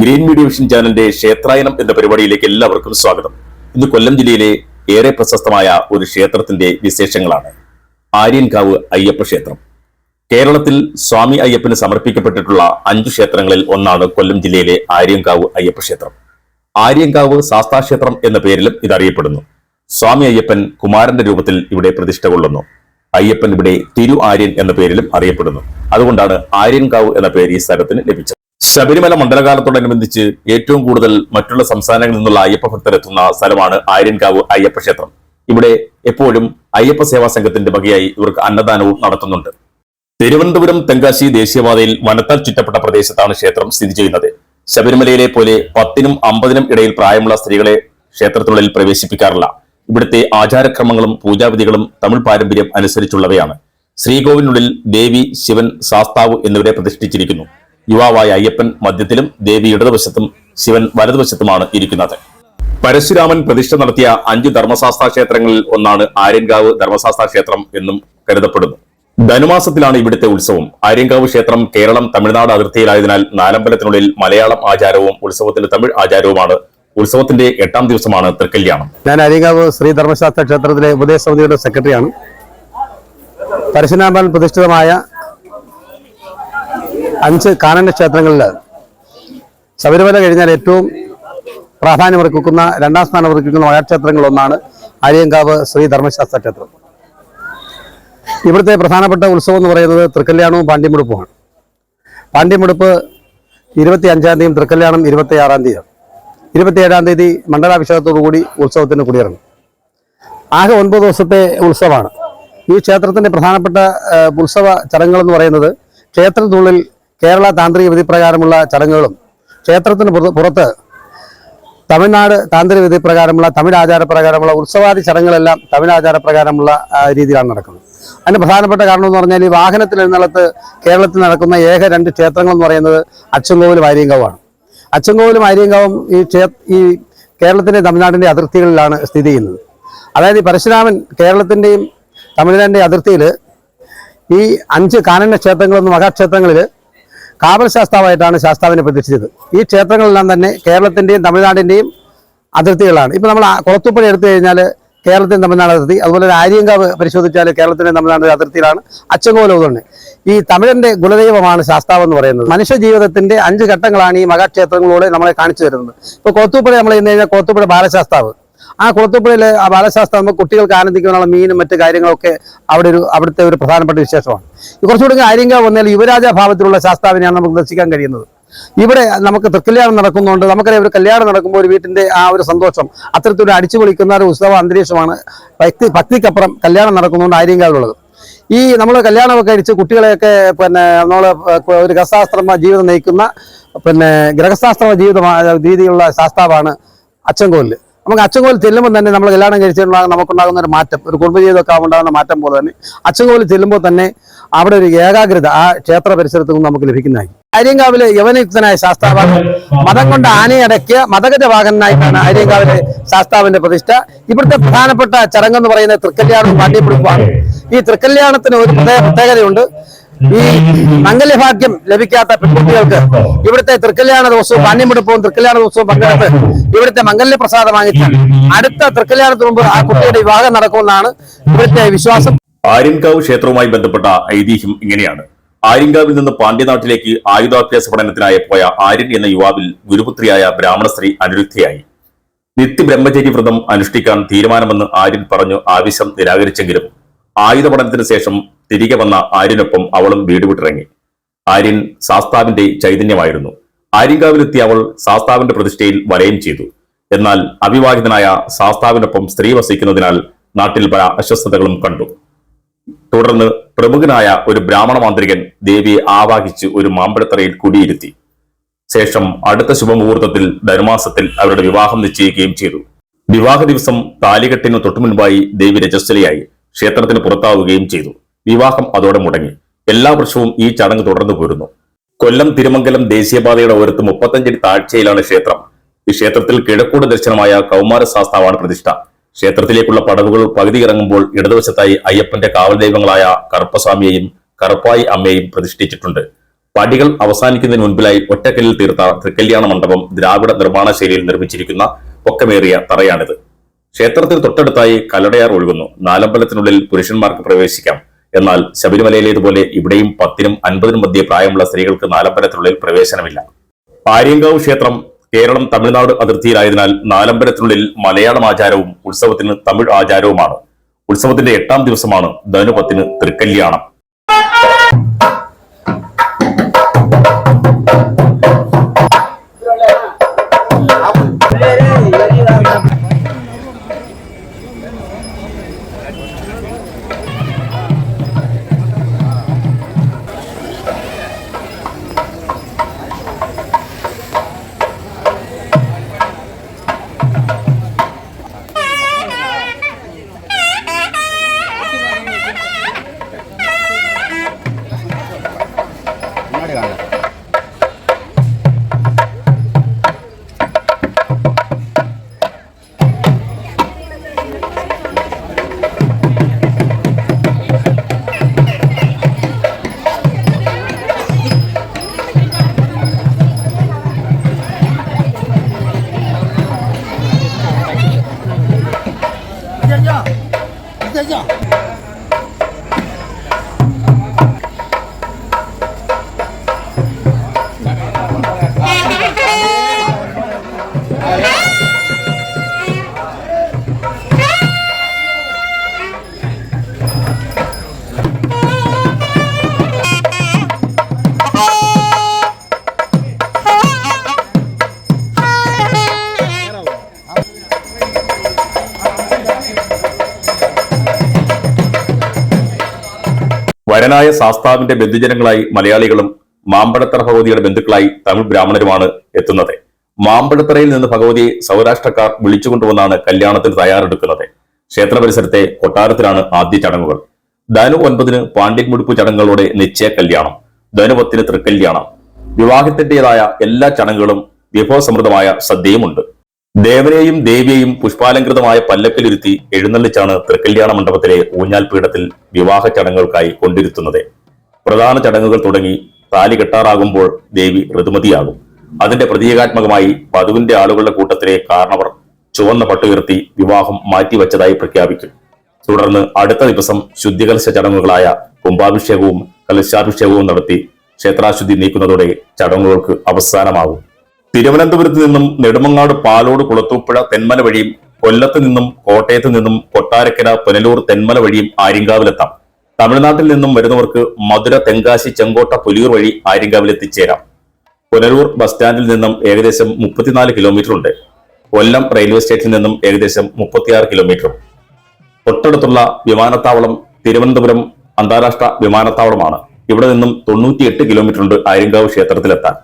Green media vision ചാനലിന്റെ ക്ഷേത്രായനം എന്ന പരിപാടിയിലേക്ക് എല്ലാവർക്കും സ്വാഗതം. ഇന്ന് കൊല്ലം ജില്ലയിലെ ഏറെ പ്രശസ്തമായ ഒരു ക്ഷേത്രത്തിന്റെ വിശേഷങ്ങളാണ്. ആര്യൻകാവ് അയ്യപ്പ ക്ഷേത്രം. കേരളത്തിൽ സ്വാമി അയ്യപ്പന് സമർപ്പിക്കപ്പെട്ടിട്ടുള്ള അഞ്ചു ക്ഷേത്രങ്ങളിൽ ഒന്നാണ് കൊല്ലം ജില്ലയിലെ ആര്യൻകാവ് അയ്യപ്പ ക്ഷേത്രം. ആര്യൻകാവ് ശാസ്താക്ഷേത്രം എന്ന പേരിലും ഇതറിയപ്പെടുന്നു. സ്വാമി അയ്യപ്പൻ കുമാരന്റെ രൂപത്തിൽ ഇവിടെ പ്രതിഷ്ഠ കൊള്ളുന്നു. അയ്യപ്പൻ ഇവിടെ തിരു ആര്യൻ എന്ന പേരിലും അറിയപ്പെടുന്നു. അതുകൊണ്ടാണ് ആര്യൻകാവ് എന്ന പേര് ഈ സ്ഥലത്തിന് ലഭിച്ചത്. ശബരിമല മണ്ഡലകാലത്തോടനുബന്ധിച്ച് ഏറ്റവും കൂടുതൽ മറ്റുള്ള സംസ്ഥാനങ്ങളിൽ നിന്നുള്ള അയ്യപ്പ ഭക്തർ എത്തുന്ന സ്ഥലമാണ് ആര്യൻകാവ് അയ്യപ്പ ക്ഷേത്രം. ഇവിടെ എപ്പോഴും അയ്യപ്പ സേവാ സംഘത്തിന്റെ വകയായി ഇവർക്ക് അന്നദാനവും നടത്തുന്നുണ്ട്. തിരുവനന്തപുരം തെങ്കാശി ദേശീയപാതയിൽ വനത്താൽ ചുറ്റപ്പെട്ട പ്രദേശത്താണ് ക്ഷേത്രം സ്ഥിതി ചെയ്യുന്നത്. ശബരിമലയിലെ പോലെ പത്തിനും അമ്പതിനും ഇടയിൽ പ്രായമുള്ള സ്ത്രീകളെ ക്ഷേത്രത്തിനുള്ളിൽ പ്രവേശിപ്പിക്കാറില്ല. ഇവിടുത്തെ ആചാരക്രമങ്ങളും പൂജാവിധികളും തമിഴ് പാരമ്പര്യം അനുസരിച്ചുള്ളവയാണ്. ശ്രീകോവിലിനുള്ളിൽ ദേവി ശിവൻ ശാസ്താവ് എന്നിവരെ പ്രതിഷ്ഠിച്ചിരിക്കുന്നു. യുവാവായ അയ്യപ്പൻ മധ്യത്തിലും ദേവി ഇടതുവശത്തും ശിവൻ വലതുവശത്തുമാണ് ഇരിക്കുന്നത്. പരശുരാമൻ പ്രതിഷ്ഠ നടത്തിയ അഞ്ച് ധർമ്മശാസ്ത്ര ക്ഷേത്രങ്ങളിൽ ഒന്നാണ് ആര്യൻകാവ് ധർമ്മശാസ്ത്ര ക്ഷേത്രം എന്നും കരുതപ്പെടുന്നു. ധനുമാസത്തിലാണ് ഇവിടുത്തെ ഉത്സവം. ആര്യങ്കാവ് ക്ഷേത്രം കേരളം തമിഴ്നാട് അതിർത്തിയിലായതിനാൽ നാലമ്പലത്തിനുള്ളിൽ മലയാളം ആചാരവും ഉത്സവത്തിന്റെ തമിഴ് ആചാരവുമാണ്. ഉത്സവത്തിന്റെ എട്ടാം ദിവസമാണ് തൃക്കല്യാണം. ഞാൻ അരിങ്കാവ് ശ്രീ ധർമ്മശാസ്ത്ര ക്ഷേത്രത്തിലെ ഉപദേശ സമിതിയുടെ സെക്രട്ടറിയാണ്. പരശുരാമൻ പ്രതിഷ്ഠിതമായ അഞ്ച് കാനന ക്ഷേത്രങ്ങളിൽ ശബരിമല കഴിഞ്ഞാൽ ഏറ്റവും പ്രാധാന്യം പ്രാധാന്യമർഹിക്കുന്ന രണ്ടാം സ്ഥാനം അർഹിക്കുന്ന മഹാക്ഷേത്രങ്ങളിലൊന്നാണ് ആര്യങ്കാവ് ശ്രീ ധർമ്മശാസ്ത്ര ക്ഷേത്രം. ഇവിടുത്തെ പ്രധാനപ്പെട്ട ഉത്സവം എന്ന് പറയുന്നത് തൃക്കല്യാണവും പാണ്ഡ്യമെടുപ്പുമാണ്. പാണ്ഡ്യമെടുപ്പ് ഇരുപത്തി അഞ്ചാം തീയതിയും തൃക്കല്യാണം ഇരുപത്തി ആറാം തീയതിയാണ്. ഇരുപത്തിയേഴാം തീയതി മണ്ഡലാഭിഷേകത്തോടുകൂടി ഉത്സവത്തിന് കുടിയിറങ്ങും. ആകെ ഒൻപത് ദിവസത്തെ ഉത്സവമാണ്. ഈ ക്ഷേത്രത്തിന്റെ പ്രധാനപ്പെട്ട ഉത്സവ ചടങ്ങുകൾ എന്ന് പറയുന്നത് ക്ഷേത്രത്തിനുള്ളിൽ കേരള താന്ത്രിക വിധി പ്രകാരമുള്ള ചടങ്ങുകളും ക്ഷേത്രത്തിന് പുറ- പുറത്ത് തമിഴ്നാട് താന്ത്രിക വിധി പ്രകാരമുള്ള തമിഴ് ആചാരപ്രകാരമുള്ള ഉത്സവാദി ചടങ്ങുകളെല്ലാം തമിഴ് ആചാരപ്രകാരമുള്ള രീതിയിലാണ് നടക്കുന്നത്. അതിന് പ്രധാനപ്പെട്ട കാരണം എന്ന് പറഞ്ഞാൽ ഈ വാഹനത്തിൽ എഴുന്നള്ളത്ത് കേരളത്തിൽ നടക്കുന്ന ഏക രണ്ട് ക്ഷേത്രങ്ങൾ എന്ന് പറയുന്നത് അച്ചൻകോവിലും ആര്യങ്കാവുമാണ് അച്ചൻകോവിലും ആര്യങ്കാവും ഈ ക്ഷേ ഈ കേരളത്തിന്റെ തമിഴ്നാടിന്റെ അതിർത്തികളിലാണ് സ്ഥിതി ചെയ്യുന്നത്. അതായത് ഈ പരശുരാമൻ കേരളത്തിന്റെയും തമിഴ്നാടിന്റെ അതിർത്തിയിൽ ഈ അഞ്ച് കാനന ക്ഷേത്രങ്ങളെന്ന് മഹാക്ഷേത്രങ്ങളിൽ കാവൽ ശാസ്താവായിട്ടാണ് ശാസ്താവിനെ പ്രതിഷ്ഠിച്ചത്. ഈ ക്ഷേത്രങ്ങളെല്ലാം തന്നെ കേരളത്തിന്റെയും തമിഴ്നാടിന്റെയും അതിർത്തികളാണ്. ഇപ്പോൾ നമ്മൾ കുളത്തുപ്പുഴ എടുത്തു കഴിഞ്ഞാൽ കേരളത്തിന്റെ തമിഴ്നാട് അതിർത്തി അതുപോലെ ആര്യങ്കാവ് പരിശോധിച്ചാൽ കേരളത്തിന്റെ തമിഴ്നാട് അതിർത്തിയിലാണ്. അച്ചങ്കോലം തന്നെ ഈ തമിഴന്റെ കുലദൈവമാണ് ശാസ്താവ് എന്ന് പറയുന്നത്. മനുഷ്യ ജീവിതത്തിന്റെ അഞ്ച് ഘട്ടങ്ങളാണ് ഈ മഹാക്ഷേത്രങ്ങളിലൂടെ നമ്മളെ കാണിച്ചു തരുന്നത്. ഇപ്പോൾ കുളത്തൂപ്പുഴ നമ്മൾ ഇന്ന് കഴിഞ്ഞാൽ കുളത്തൂപ്പുഴ ബാലശാസ്താവ്. ആ കുളത്തൂപ്പുഴയിലെ ആ ബാലശാസ്ത്രം നമുക്ക് കുട്ടികൾക്ക് ആനന്ദിക്കാനുള്ള മീനും മറ്റ് കാര്യങ്ങളൊക്കെ അവിടെ ഒരു അവിടുത്തെ ഒരു പ്രധാനപ്പെട്ട വിശേഷമാണ്. കുറച്ചുകൂടി ആര്യങ്കാവ് വന്നാൽ യുവരാജ ഭാവത്തിലുള്ള ശാസ്താവിനെയാണ് നമുക്ക് ദർശിക്കാൻ കഴിയുന്നത്. ഇവിടെ നമുക്ക് തൃക്കല്യാണം നടക്കുന്നുണ്ട് നമുക്കറിയാം ഒരു കല്യാണം നടക്കുമ്പോൾ ഒരു വീട്ടിന്റെ ആ ഒരു സന്തോഷം അത്തരത്തിലൊരു അടിച്ചു പൊളിക്കുന്ന ഒരു ഉത്സവ അന്തരീക്ഷമാണ് ഭക്തി ഭക്തിക്കപ്പുറം കല്യാണം നടക്കുന്നുണ്ട് ആര്യങ്കാവിലുള്ളത്. ഈ നമ്മൾ കല്യാണമൊക്കെ അടിച്ച് കുട്ടികളെയൊക്കെ പിന്നെ നമ്മൾ ഒരു ഗൃഹശാസ്ത്രമ ജീവിതം നയിക്കുന്ന പിന്നെ ഗ്രഹശാസ്ത്രമ ജീവിത രീതിയിലുള്ള ശാസ്താവാണ് അച്ചൻകോലിൽ നമുക്ക് അച്ചൻകോലിൽ ചെല്ലുമ്പോൾ തന്നെ നമ്മൾ കല്യാണം കഴിച്ചിട്ടുള്ള നമുക്കുണ്ടാകുന്ന ഒരു മാറ്റം ഒരു കുടുംബജീവിതമൊക്കെ ഉണ്ടാകുന്ന മാറ്റം പോലെ തന്നെ അച്ചൻകോലിൽ ചെല്ലുമ്പോൾ തന്നെ അവിടെ ഒരു ഏകാഗ്രത ആ ക്ഷേത്ര പരിസരത്ത് നിന്ന് നമുക്ക് ലഭിക്കുന്നതായി. ആര്യങ്കാവിലെ യവനയുക്തനായ ശാസ്താവാണ്. മതം കൊണ്ട് ആനയടക്കിയ മതഗജവാഹനായിട്ടാണ് ആര്യങ്കാവിലെ ശാസ്താവിന്റെ പ്രതിഷ്ഠ. ഇവിടുത്തെ പ്രധാനപ്പെട്ട ചടങ്ങെന്ന് പറയുന്നത് തൃക്കല്യാണവും പാണ്ഡ്യപ്പിടിപ്പാണ് ഈ തൃക്കല്യാണത്തിന് ഒരു പ്രത്യേക പ്രത്യേകതയുണ്ട്. ഈ മംഗല്യഭാഗ്യം ലഭിക്കാത്ത പെൺകുട്ടികൾക്ക് ഇവിടുത്തെ തൃക്കല്യാണ ദിവസവും പാണ്ഡ്യമെടുപ്പവും തൃക്കല്യാണ ദിവസവും പങ്കെടുത്ത് ഇവിടുത്തെ മംഗല്യപ്രസാദം വാങ്ങിച്ചാൽ അടുത്ത തൃക്കല്യാണത്തിന് മുമ്പ് ആ കുട്ടിയുടെ വിവാഹം നടക്കുമെന്നാണ് ഇവിടുത്തെ വിശ്വാസം. ആര്യൻകാവ് ക്ഷേത്രവുമായി ബന്ധപ്പെട്ട ഐതിഹ്യം ഇങ്ങനെയാണ്. ആര്യൻകാവിൽ നിന്ന് പാണ്ഡ്യനാട്ടിലേക്ക് ആയുധാഭ്യാസ പഠനത്തിനായി പോയ ആര്യൻ എന്ന യുവാവിൽ ഗുരുപുത്രിയായ ബ്രാഹ്മണ സ്ത്രീ അനുരുക്തിയായി നിത്യബ്രഹ്മചര്യ വ്രതം അനുഷ്ഠിക്കാൻ തീരുമാനമെന്ന് ആര്യൻ പറഞ്ഞു ആവശ്യം നിരാകരിച്ചെങ്കിലും ആയുധ പഠനത്തിന് ശേഷം തിരികെ വന്ന ആര്യനൊപ്പം അവളും വീട് വിട്ടിറങ്ങി. ആര്യൻ സാസ്താവിന്റെ ചൈതന്യമായിരുന്നു. ആര്യങ്കാവിലെത്തിയ അവൾ സാസ്താവിന്റെ പ്രതിഷ്ഠയിൽ വലയം ചെയ്തു. എന്നാൽ അവിവാഹിതനായ സാസ്താവിനൊപ്പം സ്ത്രീ വസിക്കുന്നതിനാൽ നാട്ടിൽ പല അസ്വസ്ഥതകളും കണ്ടു. തുടർന്ന് പ്രമുഖനായ ഒരു ബ്രാഹ്മണ മാന്ത്രികൻ ദേവിയെ ആവാഹിച്ച് ഒരു മാമ്പഴത്തറയിൽ കുടിയിരുത്തി. ശേഷം അടുത്ത ശുഭമുഹൂർത്തത്തിൽ ധനുമാസത്തിൽ അവരുടെ വിവാഹം നിശ്ചയിക്കുകയും ചെയ്തു. വിവാഹ ദിവസം താലികെട്ടിന് തൊട്ടുമുൻപായി ദേവി രജസ്വലയായി ക്ഷേത്രത്തിന് പുറത്താവുകയും ചെയ്തു. വിവാഹം അതോടെ മുടങ്ങി. എല്ലാ വർഷവും ഈ ചടങ്ങ് തുടർന്നു പോരുന്നു. കൊല്ലം തിരുമംഗലം ദേശീയപാതയുടെ ഓരത്ത് മുപ്പത്തഞ്ചടി താഴ്ചയിലാണ് ക്ഷേത്രം. ഈ ക്ഷേത്രത്തിൽ കിഴക്കൂട് ദർശനമായ കൗമാര ശാസ്താവാണ് പ്രതിഷ്ഠ. ക്ഷേത്രത്തിലേക്കുള്ള പടവുകൾ പകുതി ഇറങ്ങുമ്പോൾ ഇടതുവശത്തായി അയ്യപ്പന്റെ കാവൽ ദൈവങ്ങളായ കറുപ്പസ്വാമിയെയും കറുപ്പായി അമ്മയെയും പ്രതിഷ്ഠിച്ചിട്ടുണ്ട്. പടികൾ അവസാനിക്കുന്നതിന് മുൻപിലായി ഒറ്റക്കല്ലിൽ തീർത്ത തൃക്കല്യാണ മണ്ഡപം ദ്രാവിഡ നിർമ്മാണ ശൈലിയിൽ നിർമ്മിച്ചിരിക്കുന്ന പൊക്കമേറിയ തറയാണിത്. ക്ഷേത്രത്തിൽ തൊട്ടടുത്തായി കല്ലടയാർ ഒഴുകുന്നു. നാലമ്പലത്തിനുള്ളിൽ പുരുഷന്മാർക്ക് പ്രവേശിക്കാം. എന്നാൽ ശബരിമലയിലേതുപോലെ ഇവിടെയും പത്തിനും അൻപതിനും മധ്യേ പ്രായമുള്ള സ്ത്രീകൾക്ക് നാലമ്പലത്തിനുള്ളിൽ പ്രവേശനമില്ല. ആര്യങ്കാവ് ക്ഷേത്രം കേരളം തമിഴ്നാട് അതിർത്തിയിലായതിനാൽ നാലമ്പലത്തിനുള്ളിൽ മലയാളം ആചാരവും ഉത്സവത്തിന് തമിഴ് ആചാരവുമാണ്. ഉത്സവത്തിന്റെ എട്ടാം ദിവസമാണ് ധനുപത്തിന് തൃക്കല്യാണം. വരനായ ശാസ്താവിന്റെ ബന്ധുജനങ്ങളായി മലയാളികളും മാമ്പഴത്തറ ഭഗവതിയുടെ ബന്ധുക്കളായി തമിഴ് ബ്രാഹ്മണരുമാണ് എത്തുന്നത്. മാമ്പഴത്തറയിൽ നിന്ന് ഭഗവതിയെ സൗരാഷ്ട്രക്കാർ വിളിച്ചുകൊണ്ടുവന്നാണ് കല്യാണത്തിന് തയ്യാറെടുക്കുന്നത്. ക്ഷേത്ര പരിസരത്തെ കൊട്ടാരത്തിലാണ് ആദ്യ ചടങ്ങുകൾ. ധനു ഒൻപതിന് പാണ്ഡ്യൻ മുടിപ്പ് ചടങ്ങുകളോടെ നിശ്ചയ കല്യാണം ധനു പത്തിന് തൃക്കല്യാണം. വിവാഹത്തിന്റേതായ എല്ലാ ചടങ്ങുകളും വിഭവസമൃദ്ധമായ സദ്യയുമുണ്ട് ദേവനെയും ദേവിയെയും പുഷ്പാലങ്കൃതമായ പല്ലക്കിലിരുത്തി എഴുന്നള്ളിച്ചാണ് തൃക്കല്യാണ മണ്ഡപത്തിലെ ഊഞ്ഞാൽ പീഠത്തിൽ വിവാഹ ചടങ്ങുകൾക്കായി കൊണ്ടിരുത്തുന്നത്. പ്രധാന ചടങ്ങുകൾ തുടങ്ങി താലി കെട്ടാറാകുമ്പോൾ ദേവി ഋതുമതിയാകും. അതിന്റെ പ്രതീകാത്മകമായി വധുവിന്റെ ആളുകളുടെ കൂട്ടത്തിലെ കാരണവർ ചുവന്ന പട്ടുയർത്തി വിവാഹം മാറ്റിവെച്ചതായി പ്രഖ്യാപിക്കും. തുടർന്ന് അടുത്ത ദിവസം ശുദ്ധികലശ ചടങ്ങുകളായ കുംഭാഭിഷേകവും കലശാഭിഷേകവും നടത്തി ക്ഷേത്രാശുദ്ധി നീക്കുന്നതോടെ ചടങ്ങുകൾക്ക് അവസാനമാകും. തിരുവനന്തപുരത്ത് നിന്നും നെടുമങ്ങാട് പാലോട് കുളത്തൂപ്പുഴ തെന്മല വഴിയും കൊല്ലത്ത് നിന്നും കോട്ടയത്ത് നിന്നും കൊട്ടാരക്കര പുനലൂർ തെന്മല വഴിയും ആര്യങ്കാവിലെത്താം. തമിഴ്നാട്ടിൽ നിന്നും വരുന്നവർക്ക് മധുര തെങ്കാശി ചെങ്കോട്ട പുലിയൂർ വഴി ആര്യങ്കാവിൽ എത്തിച്ചേരാം പുനലൂർ ബസ് സ്റ്റാൻഡിൽ നിന്നും ഏകദേശം മുപ്പത്തിനാല് കിലോമീറ്റർ ഉണ്ട് കൊല്ലം റെയിൽവേ സ്റ്റേഷനിൽ നിന്നും ഏകദേശം മുപ്പത്തിയാറ് കിലോമീറ്ററും. തൊട്ടടുത്തുള്ള വിമാനത്താവളം തിരുവനന്തപുരം അന്താരാഷ്ട്ര വിമാനത്താവളമാണ്. ഇവിടെ നിന്നും തൊണ്ണൂറ്റിയെട്ട് കിലോമീറ്റർ ഉണ്ട് ആര്യങ്കാവ് ക്ഷേത്രത്തിലെത്താൻ.